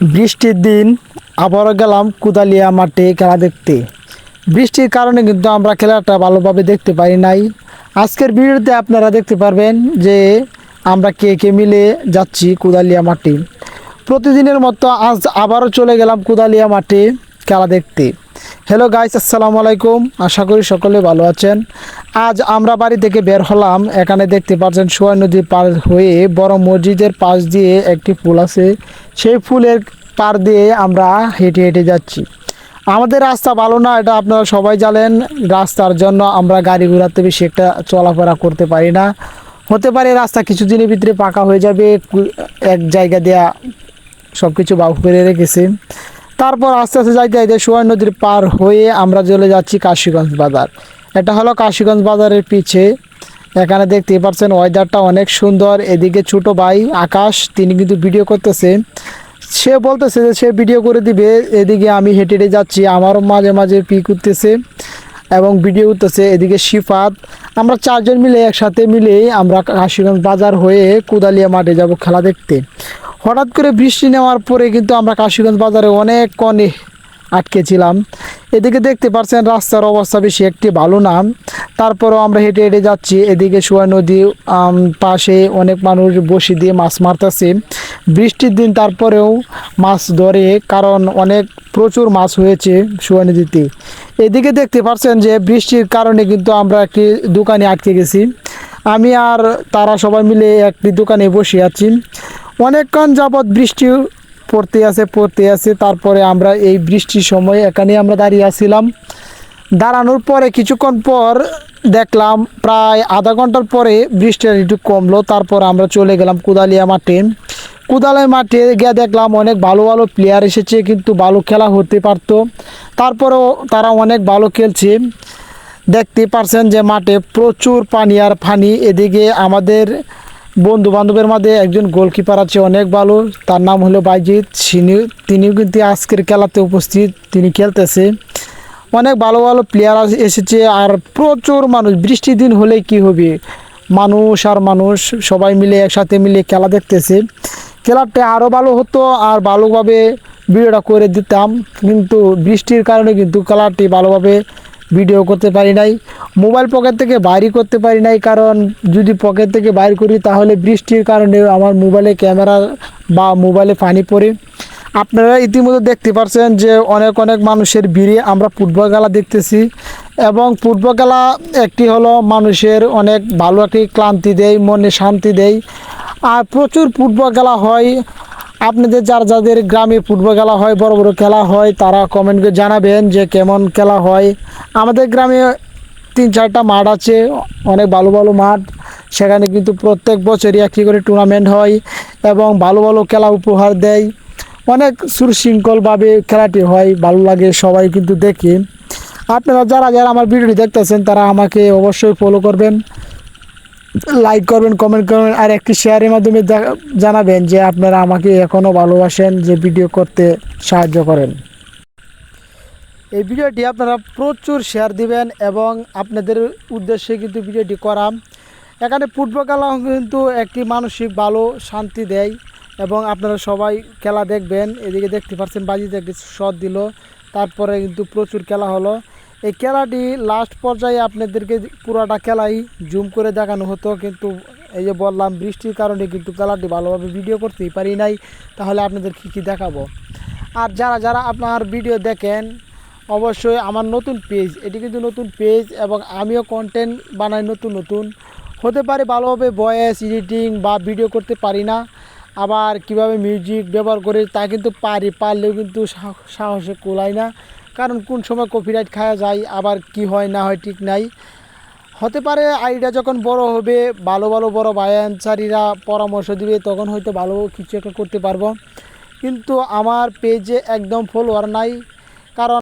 বৃষ্টির দিন আবারও গেলাম কুদালিয়া মাঠে খেলা দেখতে। বৃষ্টির কারণে কিন্তু আমরা খেলাটা ভালোভাবে দেখতে পারি নাই। আজকের ভিডিওতে আপনারা দেখতে পারবেন যে আমরা কে কে মিলে যাচ্ছি কুদালিয়া মাঠে। প্রতিদিনের মতো আজ আবারও চলে গেলাম কুদালিয়া মাঠে। খেলা দেখতে। হ্যালো গাইস আসসালামু আলাইকুম। আশা করি সকলে ভালো আছেন। আজ আমরা বাড়ি থেকে বের হলাম। এখানে দেখতে পাচ্ছেন সোয়া নদীর পার হয়ে বড় মসজিদের পাশ দিয়ে একটি ফুল আছে। সেই ফুলের পার দিয়ে আমরা হেঁটে হেঁটে যাচ্ছি। আমাদের রাস্তা ভালো না, এটা আপনারা সবাই জানেন। রাস্তার জন্য আমরা গাড়ি ঘোড়াতে বেশি একটা চলাফেরা করতে পারি না। হতে পারে রাস্তা কিছুদিনের ভিতরে পাকা হয়ে যাবে এক জায়গা দেয়া সব কিছু বাবু করে রেখেছে। তারপর আস্তে আস্তে যাইতে যাইতে সোয়াই নদীর পার হয়ে আমরা চলে যাচ্ছি কাশীগঞ্জ বাজার। এটা হলো কাশীগঞ্জ বাজারের পিছে। এখানে দেখতেই পাচ্ছেন ওয়েদারটা অনেক সুন্দর। এদিকে ছোট ভাই আকাশ, তিনি কিন্তু ভিডিও করতেছে। সে বলতেছে যে সে ভিডিও করে দিবে। এদিকে আমি হেঁটে হেঁটে যাচ্ছি। আমারও মাঝে মাঝে পিক উঠতেছে এবং ভিডিও উঠতেছে। এদিকে শিফাত, আমরা চারজন মিলে একসাথে মিলে আমরা কাশীগঞ্জ বাজার হয়ে কুদালিয়া মাঠে যাব খেলা দেখতে। হঠাৎ করে বৃষ্টি নেওয়ার পরে কিন্তু আমরা কাশীগঞ্জ বাজারে অনেক কনে আটকেছিলাম। এদিকে দেখতে পাচ্ছেন রাস্তার অবস্থা বেশি একটি ভালো না। তারপরও আমরা হেঁটে হেঁটে যাচ্ছি। এদিকে সোয়া নদী পাশে অনেক মানুষ বসি দিয়ে মাছ মারতেছে। বৃষ্টির দিন তারপরেও মাছ ধরে, কারণ অনেক প্রচুর মাছ হয়েছে সোয়া নদীতে। এদিকে দেখতে পাচ্ছেন যে বৃষ্টির কারণে কিন্তু আমরা একটি দোকানে আটকে গেছি। আমি আর তারা সবাই মিলে একটি দোকানে বসে আছি। অনেকক্ষণ যাবৎ বৃষ্টি পড়তে আছে পড়তে আছে। তারপরে আমরা এই বৃষ্টির সময় এখানে আমরা দাঁড়িয়ে আছিলাম। দাঁড়ানোর পরে কিছুক্ষণ পর দেখলাম প্রায় আধা ঘণ্টার পরে বৃষ্টি একটু কমলো। তারপর আমরা চলে গেলাম কুদালিয়া মাঠে। কুদালিয়া মাঠে গিয়ে দেখলাম অনেক ভালো ভালো প্লেয়ার এসেছে, কিন্তু ভালো খেলা হতে পারতো। তারপরেও তারা অনেক ভালো খেলছে। দেখতে পারছেন যে মাঠে প্রচুর পানি আর পানি। এদিকে আমাদের বন্ধু বান্ধবের মধ্যে একজন গোলকিপার আছে, অনেক ভালো। তার নাম হলো বাইজিৎ। তিনি তিনিও কিন্তু আজকের খেলাতে উপস্থিত। তিনি খেলতেছে। অনেক ভালো ভালো প্লেয়ার এসেছে আর প্রচুর মানুষ। বৃষ্টির দিন হলে কি হবে? মানুষ আর মানুষ, সবাই মিলে একসাথে মিলে খেলা দেখতেছে। খেলাটা আরও ভালো হতো আর ভালোভাবে ভিডিওটা করে দিতাম। কিন্তু বৃষ্টির কারণে কিন্তু খেলাটি ভালোভাবে ভিডিও করতে পারি নাই, মোবাইল পকেট থেকে বাইরে করতে পারি নাই, কারণ যদি পকেট থেকে বাইর করি তাহলে বৃষ্টির কারণে আমার মোবাইলে ক্যামেরা বা মোবাইলে পানি পড়ে। আপনারা ইতিমধ্যে দেখতে পাচ্ছেন যে অনেক অনেক মানুষের ভিড়ে আমরা ফুটবল খেলা দেখতেছি এবং ফুটবল খেলা একটি হলো মানুষের অনেক ভালো একটি ক্লান্তি দেয়, মনে শান্তি দেয়। আর প্রচুর ফুটবল খেলা হয় আপনাদের যার যাদের গ্রামে ফুটবল খেলা হয়, বড় বড় খেলা হয়, তারা কমেন্ট করে জানাবেন যে কেমন খেলা হয়। আমাদের গ্রামে তিন চারটা মাঠ আছে, অনেক ভালো ভালো মাঠ। সেখানে কিন্তু প্রত্যেক বছরই একটি করে টুর্নামেন্ট হয় এবং ভালো ভালো খেলা উপহার দেয়। অনেক সুশৃঙ্খলভাবে খেলাটি হয়, ভালো লাগে সবাই কিন্তু দেখে। আপনারা যারা যারা আমার ভিডিওটি দেখতেছেন, তারা আমাকে অবশ্যই ফলো করবেন। লাইক করবেন কমেন্ট করবেন, আর একটি শেয়ারের মাধ্যমে জানাবেন যে আপনারা আমাকে এখনও ভালোবাসেন, যে ভিডিও করতে সাহায্য করেন। এই ভিডিওটি আপনারা প্রচুর শেয়ার দিবেন এবং আপনাদের উদ্দেশ্যে কিন্তু ভিডিওটি করা এখানে ফুটবল খেলা কিন্তু একটি মানসিক ভালো শান্তি দেয় এবং আপনারা সবাই খেলা দেখবেন। এদিকে দেখতে পাচ্ছেন, বাজিতে একটি শট দিল। তারপরে কিন্তু প্রচুর খেলা হলো। এই খেলাটি লাস্ট পর্যায়ে আপনাদেরকে পুরোটা খেলাই জুম করে দেখানো হতো, কিন্তু এই যে বললাম বৃষ্টির কারণে কিন্তু খেলাটি ভালোভাবে ভিডিও করতেই পারি নাই। তাহলে আপনাদের কী কী দেখাবো? আর যারা যারা আপনার ভিডিও দেখেন, অবশ্যই আমার নতুন পেজ এটি কিন্তু নতুন পেজ এবং আমিও কন্টেন্ট বানাই নতুন নতুন। হতে পারে ভালোভাবে ভয়েস এডিটিং বা ভিডিও করতে পারি না, আবার কীভাবে মিউজিক ব্যবহার করে তা কিন্তু পারি, পারলেও কিন্তু সাহসে কোলাই না। কারণ কোন সময় কপিরাইট খাওয়া যায়, আবার কি হয়, না হয় ঠিক নাই। হতে পারে আইডিয়া যখন বড় হবে, ভালো ভালো বড় বায়ানচারীরা পরামর্শ দিবে, তখন হয়তো ভালো কিছু একটা করতে পারব। কিন্তু আমার পেজে একদম ফলোয়ার নাই, কারণ